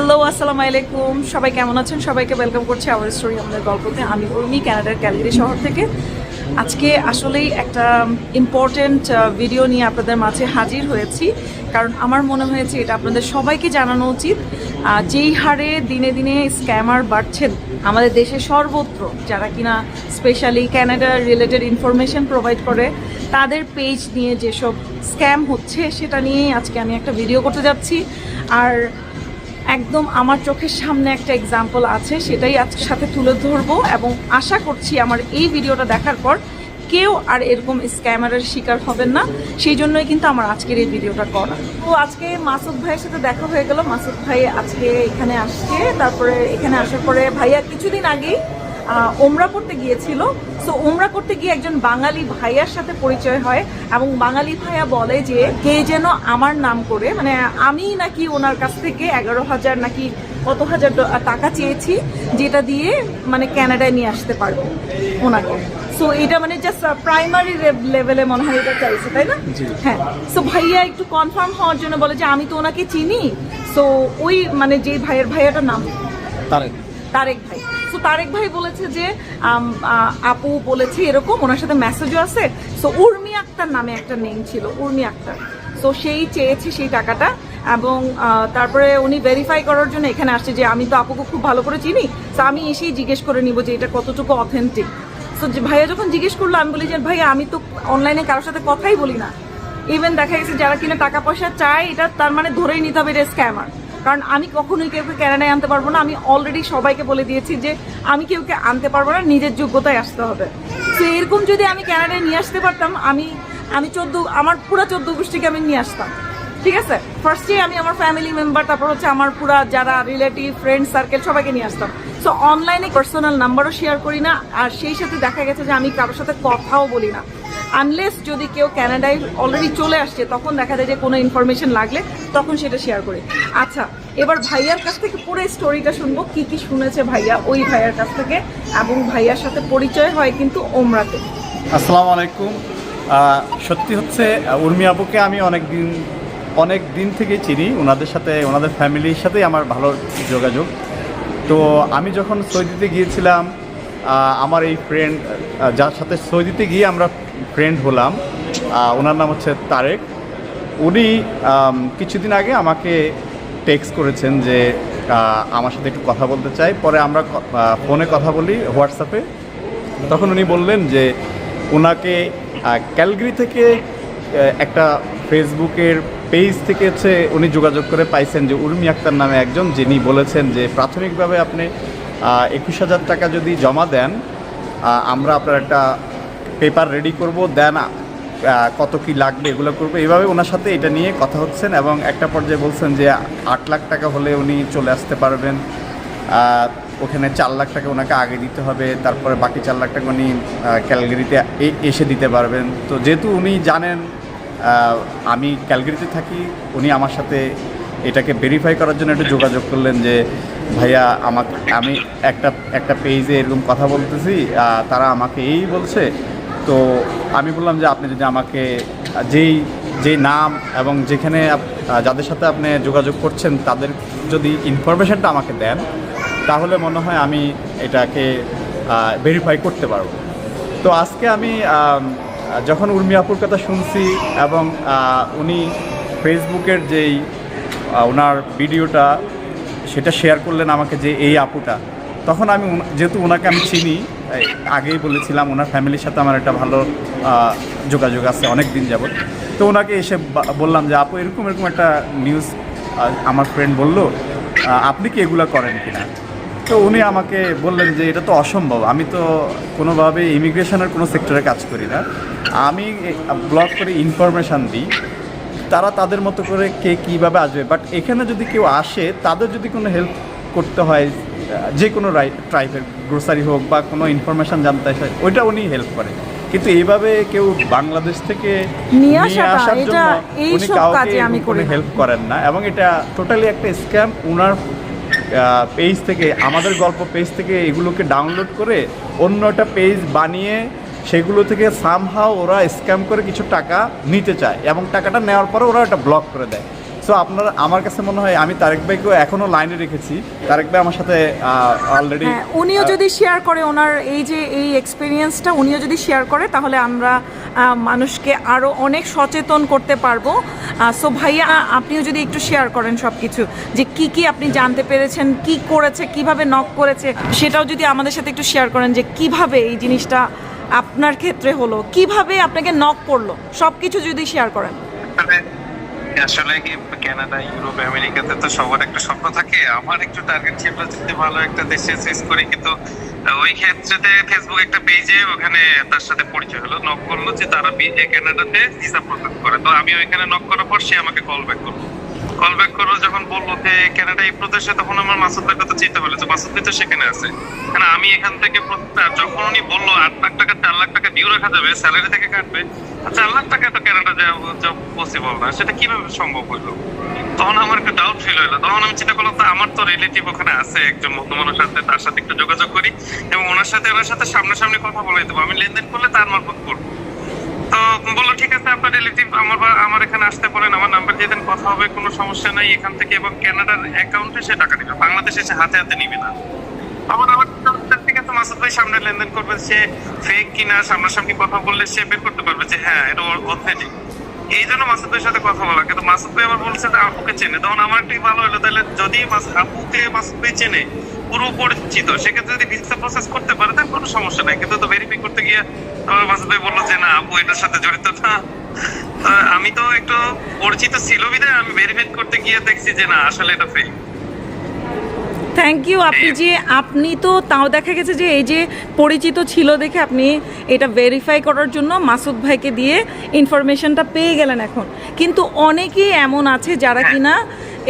Hello আসসালামু আলাইকুম। সবাই কেমন আছেন? সবাইকে ওয়েলকাম করছি আওয়ার স্টোরি আমাদের গল্পতে। আমি উর্মি ক্যানাডার ক্যালগরি শহর থেকে। আজকে আসলেই একটা ইম্পর্ট্যান্ট ভিডিও নিয়ে আপনাদের মাঝে হাজির হয়েছি। কারণ আমার মনে হয়েছে এটা আপনাদের সবাইকে জানানো উচিত। যেই হারে দিনে দিনে স্ক্যামার বাড়ছেন, আমাদের দেশে সর্বত্র, যারা কিনা specially Canada related information provide করে, তাদের পেজ নিয়ে যেসব স্ক্যাম হচ্ছে, সেটা নিয়েই আজকে আমি একটা ভিডিও করতে যাচ্ছি। আর একদম আমার চোখের সামনে একটা এক্সাম্পল আছে, সেটাই আজকের সাথে তুলে ধরবো এবং আশা করছি আমার এই ভিডিওটা দেখার পর কেউ আর এরকম স্ক্যামারের শিকার হবেন না। সেই জন্যই কিন্তু আমার আজকের এই ভিডিওটা করা। তো আজকে মাসুদ ভাইয়ের সাথে দেখা হয়ে গেল। মাসুদ ভাই আজকে এখানে আসছে। তারপরে এখানে আসার পরে ভাইয়া কিছুদিন আগেই ওমরা করতে গিয়েছিল। সো ওমরা করতে গিয়ে একজন বাঙালি ভাইয়ার সাথে পরিচয় হয় এবং বাঙালি ভাইয়া বলে যে কে যেন আমার নাম করে। মানে আমি নাকি ওনার কাছ থেকে এগারো হাজার নাকি কত হাজার টাকা চেয়েছি যেটা দিয়ে মানে ক্যানাডায় নিয়ে আসতে পারব ওনাকে। সো এটা মানে জাস্ট প্রাইমারি লেভেলে মনে হয় এটা চাইছে তাই না? হ্যাঁ। সো ভাইয়া একটু কনফার্ম হওয়ার জন্য বলে যে আমি তো ওনাকে চিনি। সো ওই মানে যে ভাইয়ের ভাইয়াটার নাম। তারেক। তারেক ভাই। সো তারেক ভাই বলেছে যে আপু বলেছে এরকম, ওনার সাথে মেসেজও আছে। সো উর্মি আক্তার নামে একটা নেম ছিল, উর্মি আক্তার। সো সেই চেয়েছে সেই টাকাটা এবং তারপরে উনি ভেরিফাই করার জন্য এখানে আসছে যে, আমি তো আপুকে খুব ভালো করে চিনি তো আমি এসেই জিজ্ঞেস করে নিব যে, এটা কতটুকু অথেন্টিক যে ভাইয়া যখন জিজ্ঞেস করল, আমি বলি যে, ভাইয়া, আমি তো অনলাইনে কারোর সাথে কথাই বলি না। ইভেন দেখা গেছে যারা কিনা টাকা পয়সা চায়, এটা তার মানে ধরেই নিতে হবে এটা স্ক্যামার কারণ আমি কখনোই কেউকে ক্যানাডায় আনতে পারব না। আমি অলরেডি সবাইকে বলে দিয়েছি যে আমি কেউকে আনতে পারব না, নিজের যোগ্যতায় আসতে হবে। তো এরকম যদি আমি ক্যানাডায় নিয়ে আসতে পারতাম, আমি আমি চোদ্দ, আমার পুরো চোদ্দ গোষ্ঠীকে আমি নিয়ে আসতাম। ঠিক আছে? ফার্স্টে আমি আমার ফ্যামিলি মেম্বার তারপর হচ্ছে আমার পুরা যারা রিলেটিভ ফ্রেন্ড সার্কেল সবাইকে নিয়ে আসতাম। সো অনলাইনে পার্সোনাল নাম্বারও শেয়ার করি না, আর সেই সাথে দেখা গেছে যে আমি কারোর সাথে কথাও বলি না। আনলেস যদি কেউ ক্যানাডায় অলরেডি চলে আসছে, তখন দেখা যায় যে কোনো ইনফরমেশন লাগলে তখন সেটা শেয়ার করি। আচ্ছা এবার ভাইয়ার কাছ থেকে পুরো স্টোরিটা শুনব, কি কি শুনেছে ভাইয়া ওই ভাইয়ার কাছ থেকে, এবং ভাইয়ার সাথে পরিচয় হয় কিন্তু ওমরাতে। আসসালামু আলাইকুম। সত্যি হচ্ছে উর্মি আপুকে আমি অনেক দিন অনেক দিন থেকে চিনি। ওনাদের সাথে ওনাদের ফ্যামিলির সাথেই আমার ভালো যোগাযোগ। তো আমি যখন সৌদিতে গিয়েছিলাম আমার এই ফ্রেন্ড যার সাথে সৌদিতে গিয়ে আমরা ফ্রেন্ড হলাম ওনার নাম হচ্ছে তারেক। উনি কিছুদিন আগে আমাকে টেক্সট করেছেন যে আমার সাথে একটু কথা বলতে চাই। পরে আমরা ফোনে কথা বলি হোয়াটসঅ্যাপে তখন উনি বললেন যে ওনাকে ক্যালগরি থেকে একটা ফেসবুকের পেজ থেকে হচ্ছে উনি যোগাযোগ করে পাইছেন যে, উর্মি আক্তার নামে একজন, যিনি বলেছেন যে, প্রাথমিকভাবে আপনি একুশ হাজার টাকা যদি জমা দেন আমরা আপনার একটা পেপার রেডি করব, দেন কত কি লাগবে এগুলো করব। এইভাবে ওনার সাথে এটা নিয়ে কথা হচ্ছেন এবং একটা পর্যায়ে বলছেন যে আট লাখ টাকা হলে উনি চলে আসতে পারবেন। ওখানে চার লাখ টাকা ওনাকে আগে দিতে হবে, তারপরে বাকি চার লাখ টাকা উনি ক্যালগেরিতে এসে দিতে পারবেন। তো যেহেতু উনি জানেন আমি ক্যালগেরিতে থাকি, উনি আমার সাথে এটাকে ভেরিফাই করার জন্য একটু যোগাযোগ করলেন যে, ভাইয়া, আমাকে, আমি একটা একটা পেজে এরকম কথা বলতেছি তারা আমাকে এই বলছে। তো আমি বললাম যে, আপনি যদি আমাকে, যেই যেই নাম এবং যেখানে যাদের সাথে আপনি যোগাযোগ করছেন, তাদের যদি ইনফরমেশনটা আমাকে দেন, তাহলে মনে হয় আমি এটাকে ভেরিফাই করতে পারব। তো আজকে আমি যখন উর্মি আপুর কথা শুনছি এবং উনি ফেসবুকের যেই ওনার ভিডিওটা, সেটা শেয়ার করলেন আমাকে যে এই আপুটা। তখন আমি যেহেতু ওনাকে আমি চিনি আগেই বলেছিলাম ওনার ফ্যামিলির সাথে আমার একটা ভালো যোগাযোগ আছে অনেক দিন যাবত তো ওনাকে এসে বললাম যে, আপু, এরকম এরকম একটা নিউজ আমার ফ্রেন্ড বলল আপনি কি এগুলো করেন কিনা? তো উনি আমাকে বললেন যে, এটা তো অসম্ভব। আমি তো কোনোভাবে ইমিগ্রেশনের কোনো সেক্টরে কাজ করি না। আমি ব্লগ করে ইনফরমেশান দিই তারা তাদের মতো করে কে কীভাবে আসবে। বাট এখানে যদি কেউ আসে তাদের যদি কোনো হেল্প করতে হয় যে কোনো ট্রাইবের গ্রোসারি হোক বা কোনো ইনফরমেশান জানতে হয় ওইটা উনি হেল্প করে। কিন্তু এইভাবে কেউ বাংলাদেশ থেকে নিয়ে আসার জন্য উনি কাউকে কোনো হেল্প করেন না। এবং এটা টোটালি একটা স্ক্যাম উনার পেজ থেকে আমাদের গল্প পেজ থেকে এগুলোকে ডাউনলোড করে অন্য একটা পেজ বানিয়ে সেগুলো থেকে সামহাও ওরা স্ক্যাম করে কিছু টাকা নিতে চায় এবং টাকাটা নেওয়ার পরে ওরা এটা ব্লক করে দেয়। সো আপনার আমার কাছে মনে হয় আমি তারেক ভাইকেও এখনও লাইনে রেখেছি। তারেক ভাই আমার সাথে অলরেডি হ্যাঁ উনিও যদি শেয়ার করে ওনার এই যে এই এক্সপিরিয়েন্সটা উনিও যদি শেয়ার করে তাহলে আমরা মানুষকে আরও অনেক সচেতন করতে পারব। সো ভাইয়া আপনিও যদি একটু শেয়ার করেন সব কিছু যে কি কি আপনি জানতে পেরেছেন কি করেছে কীভাবে নক করেছে সেটাও যদি আমাদের সাথে একটু শেয়ার করেন যে কীভাবে এই জিনিসটা আপনার ক্ষেত্রে হলো, কীভাবে আপনাকে নক করল? সব কিছু যদি শেয়ার করেন। আসলে আসলে কি, কানাডা, ইউরোপ, আমেরিকাতে তো সবার একটা স্বপ্ন থাকে। আমার একটু টার্গেট ছিল যদি ভালো একটা দেশে চেঞ্জ করি, কিন্তু ওই ক্ষেত্রেতে ফেসবুক একটা পেজে ওখানে তার সাথে পরিচয় হলো। নক করল যে তারা কানাডাতে ভিসা প্রসেস করে। তো আমি ওইখানে নক করার পর সে আমাকে কল ব্যাক করল। করল যখন বলল যে এই প্রদেশে? তখন আমার মাসুদের কথা চিন্তা হলো তো সেখানে আছে। কারণ আমি এখান থেকে যখন উনি বলল, আট লাখ টাকা, চার লাখ টাকা ডিউ রাখা যাবে স্যালারি থেকে কাটবে চার লাখ টাকা তো যাওয়া পসিবল না। সেটা কীভাবে সম্ভব হলো তখন আমার একটা ডাউট ফিল তখন আমি চিন্তা করলাম, তো আমার তো রিলেটিভ ওখানে আছে, একজন মধ্যমানের সাথে, তার সাথে একটু যোগাযোগ করি এবং ওনার সাথে ওনার সাথে সামনাসামনি কথা বলে দেবো। আমি লেনদেন করলে তার মারফত করব। বলল ঠিক আছে, আপনার রিলেটিভ আমার আমার এখানে আসতে পারেন আমার নাম্বার দিয়ে দেন, কথা হবে, কোনো সমস্যা নাই, এখান থেকে এবং কানাডার অ্যাকাউন্টে সে টাকা দিবে, বাংলাদেশে সে হাতে হাতে নিবে না। আবার আমার ঠিক আছে, মাসুদ ভাই, সামনে লেনদেন করবে, সে ফেক কিনা, সামনাসামনি কথা বললে সে বের করতে পারবে যে হ্যাঁ এটা অথেন্টিক এই জন্য সাথে কথা বলা, কিন্তু মাসুদ ভাই বলছে আপুকে চেনে। তখন আমার একটু ভালো হলো, তাহলে যদি আপুকে মাসুদ ভাই চেনে, পুরো পরিচিত, সেক্ষেত্রে যদি ভিসা প্রসেস করতে পারে, তাহলে কোনো সমস্যা নাই। কিন্তু তো ভেরিফাই করতে গিয়ে মাসুদ ভাই বলল যে, না, আপু, এটার সাথে জড়িত না। আমি তো একটু পরিচিত ছিল বিধায় আমি ভেরিফাই করতে গিয়ে দেখছি যে, না, আসলে এটা ফেক থ্যাংক ইউ আপনি যে আপনি তো তাও দেখা গেছে যে এই যে পরিচিত ছিল দেখে আপনি এটা ভেরিফাই করার জন্য মাসুদ ভাইকে দিয়ে ইনফরমেশনটা পেয়ে গেলেন এখন। কিন্তু অনেকেই এমন আছে যারা কিনা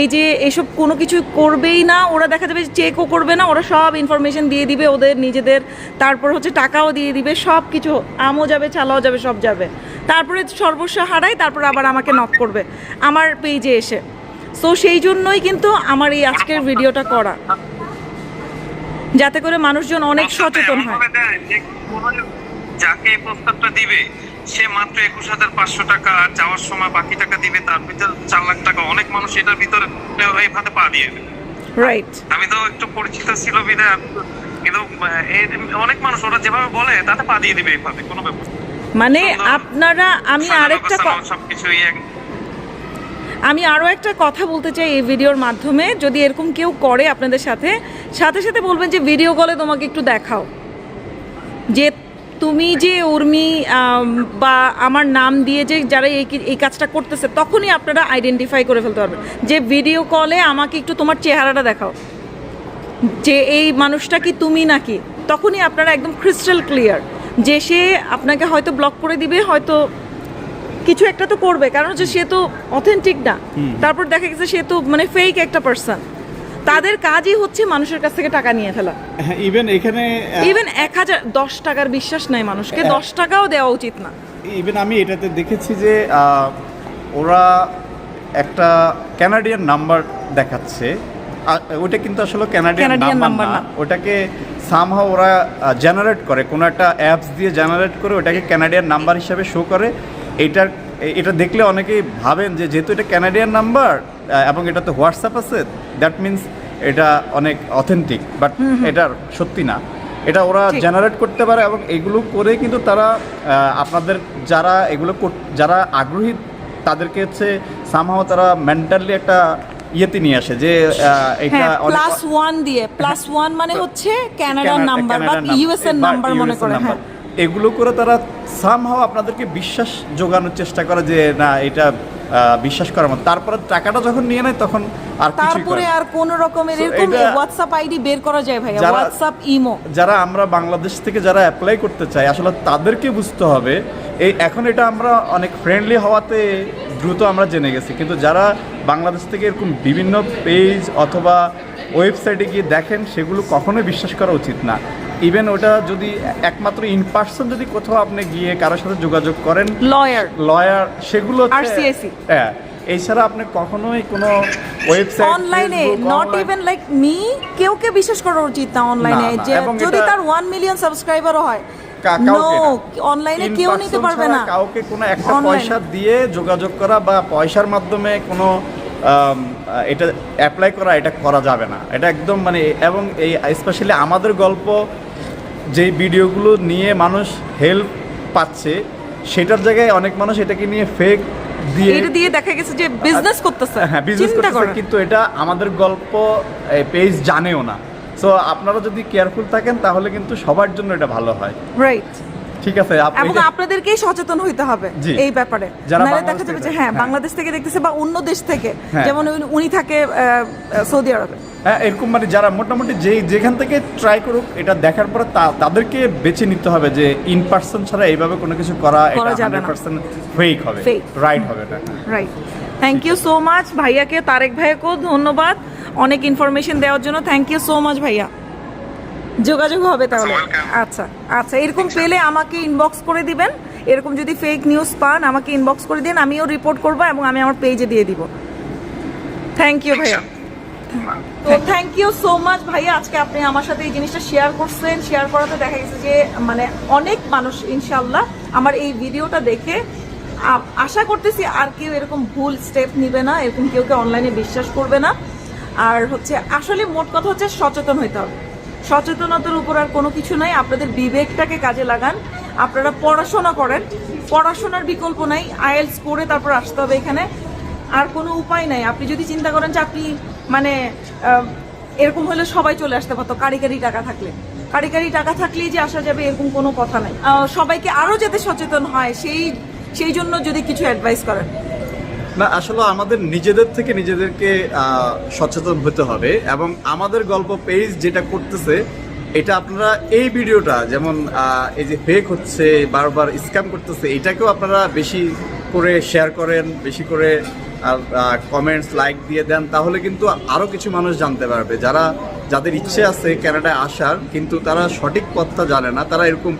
এই যে এসব কোনো কিছু করবেই না ওরা দেখা যাবে চেকও করবে না ওরা সব ইনফরমেশন দিয়ে দিবে ওদের নিজেদের তারপর হচ্ছে টাকাও দিয়ে দিবে সব কিছু আমও যাবে চালাও যাবে সব যাবে। তারপরে সর্বস্ব হারায় তারপর আবার আমাকে নক করবে। আমার পেজে এসে। সো সেই জন্যই কিন্তু আমার এই আজকের ভিডিওটা করা। যাতে করে মানুষজন অনেক সচেতন হয়। যাকে এই প্রস্তাবটা দিবে সে মাত্র একুশ হাজার পাঁচশো টাকা আর যাওয়ার সময় বাকি টাকা দিবে তার ভিতর চার লাখ টাকা। অনেক মানুষ এটার ভিতরে এই ভাতে পা দিয়ে রাইট আমি তো একটু পরিচিত ছিল তো- কিন্তু অনেক মানুষ ওরা যেভাবে বলে তাতে পা দিয়ে দিবে এইভাবে কোনো ব্যাপার মানে আপনারা আমি আরেকটা এক আমি আরও একটা কথা বলতে চাই এই ভিডিওর মাধ্যমে। যদি এরকম কেউ করে আপনাদের সাথে সাথে সাথে বলবেন যে ভিডিও কলে তোমাকে একটু দেখাও। যে তুমি যে উর্মি বা আমার নাম দিয়ে যে যারা এই এই কাজটা করতেছে, তখনই আপনারা আইডেন্টিফাই করে ফেলতে পারবেন। যে ভিডিও কলে আমাকে একটু তোমার চেহারাটা দেখাও। যে এই মানুষটা কি তুমি নাকি? তখনই আপনারা একদম ক্রিস্টাল ক্লিয়ার যে সে আপনাকে হয়তো ব্লক করে দিবে, হয়তো কিছু একটা তো করবে কারণ হচ্ছে সে তো অথেন্টিক না। তারপর দেখা গেছে সে তো মানে ফেক একটা পার্সন তাদের কাজই হচ্ছে মানুষের কাছ থেকে টাকা নিয়ে ফেলা। ইভেন এখানে ইভেন এক হাজার দশ টাকার বিশ্বাস নাই মানুষকে হ্যাঁ। দশ টাকাও দেওয়া উচিত না। ইভেন আমি এটাতে দেখেছি যে ওরা একটা ক্যানাডিয়ান নাম্বার দেখাচ্ছে। ওটা কিন্তু আসলে ক্যানাডিয়ান নাম্বার না। ওটাকে সামহাও ওরা জেনারেট করে। কোনো একটা অ্যাপস দিয়ে জেনারেট করে ওটাকে ক্যানাডিয়ান নাম্বার হিসাবে শো করে। এটার এটা দেখলে অনেকেই ভাবেন যে যেহেতু এটা ক্যানাডিয়ান নাম্বার এবং এটাতে হোয়াটসঅ্যাপ আছে দ্যাট মিন্স এটা অনেক অথেন্টিক বাট এটার সত্যি না। এটা ওরা জেনারেট করতে পারে এবং এগুলো করে কিন্তু তারা আপনাদের যারা এগুলো যারা আগ্রহী তাদেরকে হচ্ছে সামহাও তারা মেন্টালি একটা ইয়েতে নিয়ে আসে যে এটা হ্যাঁ প্লাস ওয়ান দিয়ে। প্লাস ওয়ান মানে হচ্ছে কানাডা- নাম্বার বা কানাডার ইউএস এর নাম্বার মনে করে হ্যাঁ। এগুলো করে তারা সামহাও আপনাদেরকে বিশ্বাস জোগানোর চেষ্টা করে যে না এটা বিশ্বাস করার মতো। তারপরে টাকাটা যখন নিয়ে নেয় তখন আর তারপরে আর কোন রকমের এরকম হোয়াটসঅ্যাপ আইডি বের করা যায় ভাইয়া যারা- হোয়াটসঅ্যাপ ইমো যারা আমরা বাংলাদেশ থেকে যারা অ্যাপ্লাই করতে চাই আসলে তাদেরকে বুঝতে হবে এই এখন এটা আমরা অনেক ফ্রেন্ডলি হওয়াতে দ্রুত আমরা জেনে গেছি। কিন্তু যারা বাংলাদেশ থেকে এরকম বিভিন্ন পেজ অথবা ওয়েবসাইটে গিয়ে দেখেন সেগুলো কখনোই বিশ্বাস করা উচিত না। ইভেন ওটা যদি একমাত্র ইন পার্সন যদি কোথাও আপনি গিয়ে কারোর সাথে যোগাযোগ করেন লয়ার লয়ার সেগুলো হচ্ছে- RCSC হ্যাঁ এছাড়া আপনি কখনোই কোনো ওয়েবসাইট অনলাইনে নট ইভেন লাইক মি কেউ কে বিশ্বাস করা উচিত না অনলাইনে যে যদি তার ওয়ান মিলিয়ন সাবস্ক্রাইবারও হয় কাউকে। অনলাইনে কেউ নিতে পারবে না। কাউকে কোনো একটা পয়সা দিয়ে যোগাযোগ করা বা পয়সার মাধ্যমে কোনো এটা অ্যাপ্লাই করা এটা করা যাবে না। এটা একদম মানে এবং এই স্পেশালি আমাদের গল্প যেই ভিডিওগুলো নিয়ে মানুষ হেল্প পাচ্ছে সেটার জায়গায় অনেক মানুষ এটাকে নিয়ে ফেক দিয়ে এটা দিয়ে দেখা গেছে যে বিজনেস করতেছে। হ্যাঁ বিজনেস করতেছে কিন্তু এটা আমাদের গল্প পেজ জানেও না। সো আপনারা যদি কেয়ারফুল থাকেন তাহলে কিন্তু সবার জন্য এটা ভালো হয়। রাইট ঠিক আছে এবং আপনাদেরকেই সচেতন হইতে হবে এই ব্যাপারে। নাহলে দেখা যাবে যে হ্যাঁ হ্যাঁ। বাংলাদেশ থেকে দেখতেছে বা অন্য দেশ থেকে হ্যাঁ। যেমন উনি- থাকে সৌদি আরবে। হ্যাঁ এরকম মানে যারা মোটামুটি যেই যেখান থেকে ট্রাই করুক এটা দেখার পরে তাদেরকে বেছে নিতে হবে যে ইন পার্সন ছাড়া এইভাবে কোনো কিছু করা এটা হান্ড্রেড পার্সেন্ট ফেক হবে রাইট হবে না right thank you so much ভাইয়াকে তারেক ভাইয়াকেও ধন্যবাদ। অনেক ইনফরমেশন দেওয়ার জন্য থ্যাংক ইউ সো মাচ ভাইয়া। যোগাযোগ হবে তাহলে। আচ্ছা আচ্ছা এরকম পেলে আমাকে ইনবক্স করে দিবেন। এরকম যদি ফেক নিউজ পান আমাকে ইনবক্স করে দিন আমিও রিপোর্ট করব এবং আমি আমার পেজে দিয়ে দিব। থ্যাংক ইউ ভাইয়া। তো থ্যাংক ইউ সো মাচ ভাইয়া। আজকে আপনি আমার সাথে এই জিনিসটা শেয়ার করছেন। শেয়ার করাতে দেখা গেছে যে মানে অনেক মানুষ ইনশাল্লাহ আমার এই ভিডিওটা দেখে আশা করতেছি আর কেউ এরকম ভুল স্টেপ নিবে না। এরকম কেউ কেউ অনলাইনে বিশ্বাস করবে না। আর হচ্ছে আসলে মোট কথা হচ্ছে সচেতন হইতে হবে। সচেতনতার উপর আর কোনো কিছু নাই। আপনাদের বিবেকটাকে কাজে লাগান। আপনারা পড়াশোনা করেন। পড়াশোনার বিকল্প নাই। আইএলস করে তারপর আসতে হবে এখানে। আর কোনো উপায় নাই। আপনি যদি চিন্তা করেন যে আপনি মানে এরকম হলে সবাই চলে আসতে পারতো কারি কারি টাকা থাকলে। কারি কারি টাকা থাকলেই যে আসা যাবে এরকম কোনো কথা নাই। সবাইকে আরও যাতে সচেতন হয়, সেই সেই জন্য যদি কিছু অ্যাডভাইস করেন। না, আসলে আমাদের নিজেদের থেকে নিজেদেরকে সচেতন হতে হবে এবং আমাদের গল্প পেজ যেটা করতেছে, এটা আপনারা এই ভিডিওটা যেমন এই যে ফেক হচ্ছে, বারবার স্ক্যাম করতেছে, এটাকেও আপনারা বেশি করে শেয়ার করেন, বেশি করে কমেন্টস লাইক দিয়ে দেন, তাহলে কিন্তু আরও কিছু মানুষ জানতে পারবে। যারা, যাদের ইচ্ছে আছে কানাডায় আসার, কিন্তু তারা সঠিক পথটা জানে না, তারা এরকম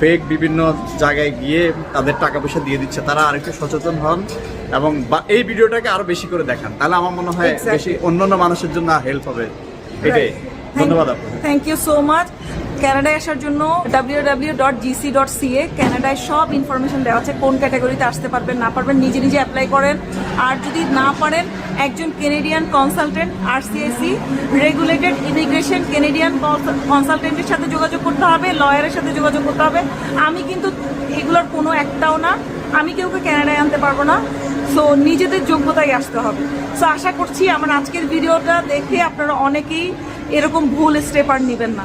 ফেক বিভিন্ন জায়গায় গিয়ে তাদের টাকা পয়সা দিয়ে দিচ্ছে। তারা আরেকটু সচেতন হন এবং বা- এই ভিডিওটাকে আরও বেশি করে দেখান। তাহলে আমার মনে হয়. বেশি অন্যান্য মানুষের জন্য হেল্প হবে। এটাই। ধন্যবাদ আপনাকে। থ্যাংক ইউ সো মাচ ক্যানাডায় আসার জন্য ডাব্লিউ ডট ডট ক্যানাডায় সব ইনফরমেশন দেওয়া আছে, কোন ক্যাটাগরিতে আসতে পারবেন, না পারবেন, নিজে নিজে অ্যাপ্লাই করেন। আর যদি না পারেন, একজন কেনেডিয়ান কনসালটেন্ট আর সিএসি রেগুলেটেড ইমিগ্রেশন কেনেডিয়ান কনসালটেন্টের সাথে যোগাযোগ করতে হবে লয়ারের সাথে যোগাযোগ করতে হবে। আমি কিন্তু এগুলোর কোনো একটাও না। আমি কেউকে ক্যানাডায় আনতে পারব না। সো নিজেদের যোগ্যতায় আসতে হবে। সো আশা করছি আমার আজকের ভিডিওটা দেখে আপনারা অনেকেই এরকম ভুল স্টেপ আর নেবেন না।